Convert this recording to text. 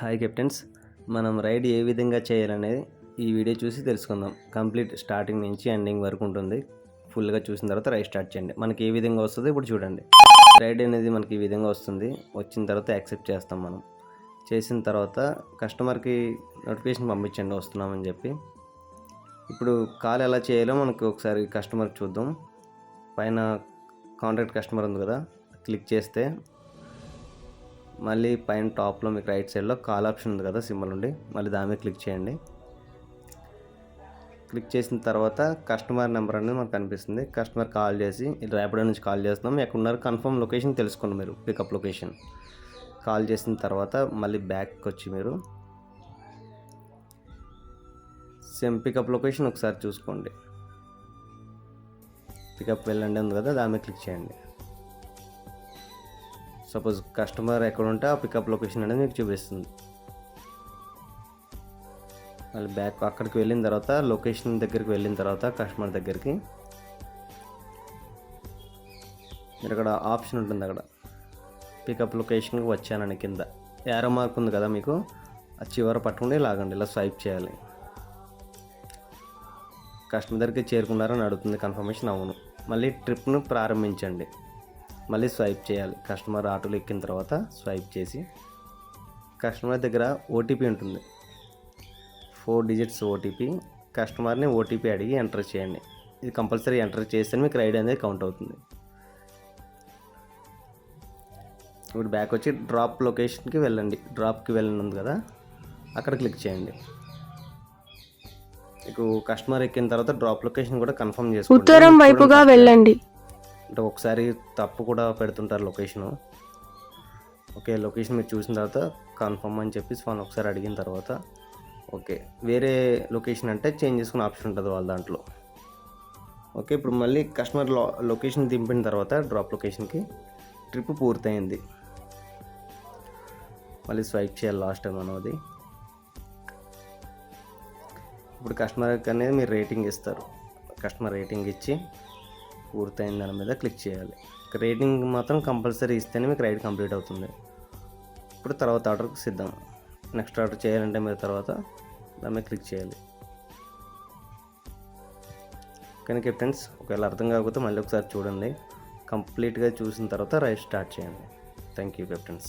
Hi captains మనం ride ఏ విధంగా చేయాలనేది ఈ వీడియో చూసి తెలుసుకుందాం. కంప్లీట్ స్టార్టింగ్ నుంచి ఎండింగ్ వరకు ఉంటుంది. ఫుల్గా చూసిన తర్వాత రైడ్ స్టార్ట్ చేయండి. మనకి ఏ విధంగా వస్తుందో ఇప్పుడు చూడండి. రైడ్ అనేది మనకి ఈ విధంగా వస్తుంది. వచ్చిన తర్వాత యాక్సెప్ట్ చేస్తాం మనం. చేసిన తర్వాత కస్టమర్కి నోటిఫికేషన్ పంపించండి వస్తున్నామని చెప్పి. ఇప్పుడు కాల్ ఎలా చేయాలో మనకు ఒకసారి కస్టమర్ చూద్దాం. పైన కాంటాక్ట్ కస్టమర్ ఉంది కదా క్లిక్ చేస్తే మళ్ళీ పైన టాప్లో మీకు రైట్ సైడ్లో కాల్ ఆప్షన్ ఉంది కదా సింబల్ ఉండి మళ్ళీ దాని మీద క్లిక్ చేయండి. క్లిక్ చేసిన తర్వాత కస్టమర్ నెంబర్ అనేది మనకు కనిపిస్తుంది. కస్టమర్ కాల్ చేసి రేపటి నుంచి కాల్ చేస్తున్నాం. ఎక్కడున్నారు కన్ఫర్మ్ లొకేషన్ తెలుసుకోండి మీరు పికప్ లొకేషన్. కాల్ చేసిన తర్వాత మళ్ళీ బ్యాక్కి వచ్చి మీరు సేమ్ పికప్ లొకేషన్ ఒకసారి చూసుకోండి. పికప్ వెళ్ళండి ఉంది కదా దాని మీద క్లిక్ చేయండి. సపోజ్ కస్టమర్ ఎక్కడ ఉంటే ఆ పికప్ లొకేషన్ అనేది మీకు చూపిస్తుంది. మళ్ళీ బ్యాక్ అక్కడికి వెళ్ళిన తర్వాత లొకేషన్ దగ్గరికి వెళ్ళిన తర్వాత కస్టమర్ దగ్గరికి. మీరు అక్కడ ఆప్షన్ ఉంటుంది అక్కడ. పికప్ లొకేషన్కి వచ్చానని కింద. ఏరో మార్క్ ఉంది కదా మీకు. ఆ చివర పట్టుకుని లాగండి ఇలా స్వైప్ చేయాలి. కస్టమర్ దగ్గరికి చేరుకున్నారని అడుగుతుంది కన్ఫర్మేషన్ అవును. మళ్ళీ ట్రిప్ను ప్రారంభించండి. మళ్ళీ స్వైప్ చేయాలి. కస్టమర్ ఆటోలో ఎక్కిన తర్వాత స్వైప్ చేసి కస్టమర్ దగ్గర ఓటీపీ ఉంటుంది. Four digits OTP. కస్టమర్ని ఓటీపీ అడిగి ఎంటర్ చేయండి. ఇది కంపల్సరీ ఎంటర్ చేస్తే మీకు రైడ్ అనేది కౌంట్ అవుతుంది. ఇప్పుడు బ్యాక్ వచ్చి డ్రాప్ లొకేషన్కి వెళ్ళండి. డ్రాప్కి వెళ్ళండి ఉంది కదా అక్కడ క్లిక్ చేయండి. మీకు కస్టమర్ ఎక్కిన తర్వాత డ్రాప్ లొకేషన్ కూడా కన్ఫర్మ్ చేసుకోండి. ఉత్తరం వైపుగా వెళ్ళండి. అంటే ఒకసారి తప్పు కూడా పెడుతుంటారు లొకేషను. ఓకే లొకేషన్ మీరు చూసిన తర్వాత కన్ఫర్మ్ అని చెప్పేసి వాళ్ళు ఒకసారి అడిగిన తర్వాత ఓకే వేరే లొకేషన్ అంటే చేంజ్ చేసుకునే ఆప్షన్ ఉంటుంది వాళ్ళ దాంట్లో. ఓకే ఇప్పుడు మళ్ళీ కస్టమర్లో లొకేషన్ దింపిన తర్వాత డ్రాప్ లొకేషన్కి ట్రిప్ పూర్తయింది. మళ్ళీ స్వైప్ చేయాలి లాస్ట్ టైం అనేది ఇప్పుడు కస్టమర్కి అనేది మీరు రేటింగ్ ఇస్తారు. కస్టమర్ రేటింగ్ ఇచ్చి పూర్తయిన దాని మీద క్లిక్ చేయాలి. రేటింగ్ మాత్రం కంపల్సరీ ఇస్తేనే మీకు రైడ్ కంప్లీట్ అవుతుంది. ఇప్పుడు తర్వాత ఆర్డర్కి సిద్ధం. నెక్స్ట్ ఆర్డర్ చేయాలంటే మీరు తర్వాత దాని మీద క్లిక్ చేయాలి. కానీ కెప్టెన్స్ ఒకవేళ అర్థం కాకపోతే మళ్ళీ ఒకసారి చూడండి. కంప్లీట్గా చూసిన తర్వాత రైడ్ స్టార్ట్ చేయండి. Thank you captains